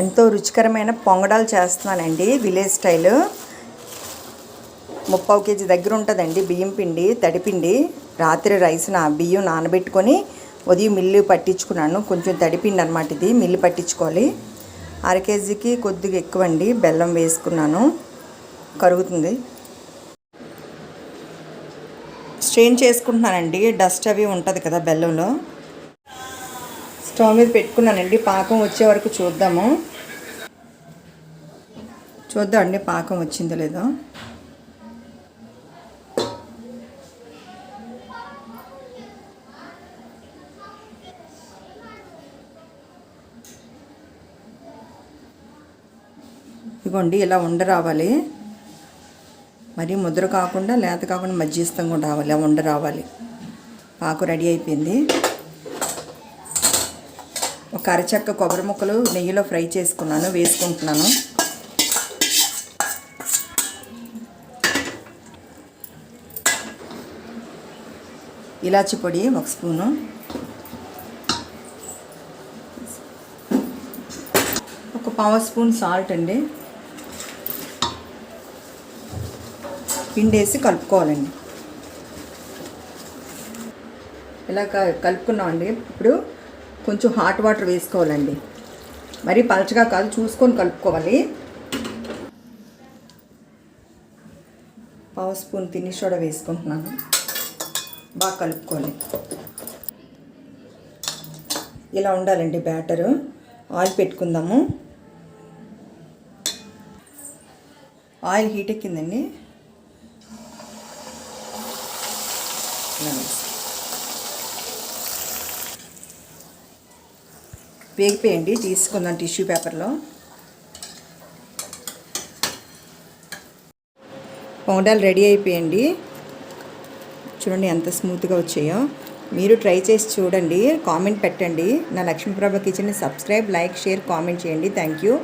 ఎంతో రుచికరమైన పొంగడాలు చేస్తున్నానండి విలేజ్ స్టైల్. ముప్పావు కేజీ దగ్గర ఉంటుందండి బియ్యం పిండి తడిపిండి రాత్రి రైస్ నా బియ్యం నానబెట్టుకొని ఉదయం మిల్లు పట్టించుకున్నాను. కొంచెం తడిపిండి అనమాట ఇది మిల్లు పట్టించుకోవాలి. అర కేజీకి కొద్దిగా ఎక్కువ అండి బెల్లం వేసుకున్నాను. కరుగుతుంది. స్ట్రెయిన్ చేసుకుంటున్నానండి డస్ట్ అవి ఉంటుంది కదా బెల్లంలో. స్టవ్ మీద పెట్టుకున్నానండి. పాకం వచ్చే వరకు చూద్దాము. చూద్దాం అండి పాకం వచ్చిందో లేదో. ఇదిగోండి ఇలా ఉండ రావాలి. ముద్ర కాకుండా లేత కాకుండా మధ్యస్థంగా కూడా రావాలి. ఆ ఉండ రావాలి. పాకు రెడీ అయిపోయింది. ఒక అరచక్క కొబ్బరి ముక్కలు నెయ్యిలో ఫ్రై చేసుకున్నాను వేసుకుంటున్నాను. ఇలాచి పొడి ఒక స్పూను. ఒక పావు స్పూన్ సాల్ట్ అండి. పిండి వేసి కలుపుకోవాలండి. ఇలా క- కలుపుకున్నామండి. ఇప్పుడు కొంచెం హాట్ వాటర్ వేసుకోవాలండి. మరి పలచగా కాదు చూసుకొని కలుపుకోవాలి. పావు స్పూన్ తిని సోడా వేసుకుంటున్నాను. బాగా కలుపుకోవాలి. ఇలా ఉండాలండి బ్యాటరు. ఆయిల్ పెట్టుకుందాము. ఆయిల్ హీట్ ఎక్కిందండి. నమస్తే వేగిపోయండి తీసుకుందాం టిష్యూ పేపర్లో. పొంగడాలు రెడీ అయిపోయండి చూడండి ఎంత స్మూత్గా వచ్చాయో. మీరు ట్రై చేసి చూడండి కామెంట్ పెట్టండి. నా లక్ష్మీప్రభ కిచెన్ని సబ్స్క్రైబ్ లైక్ షేర్ కామెంట్ చేయండి. Thank you.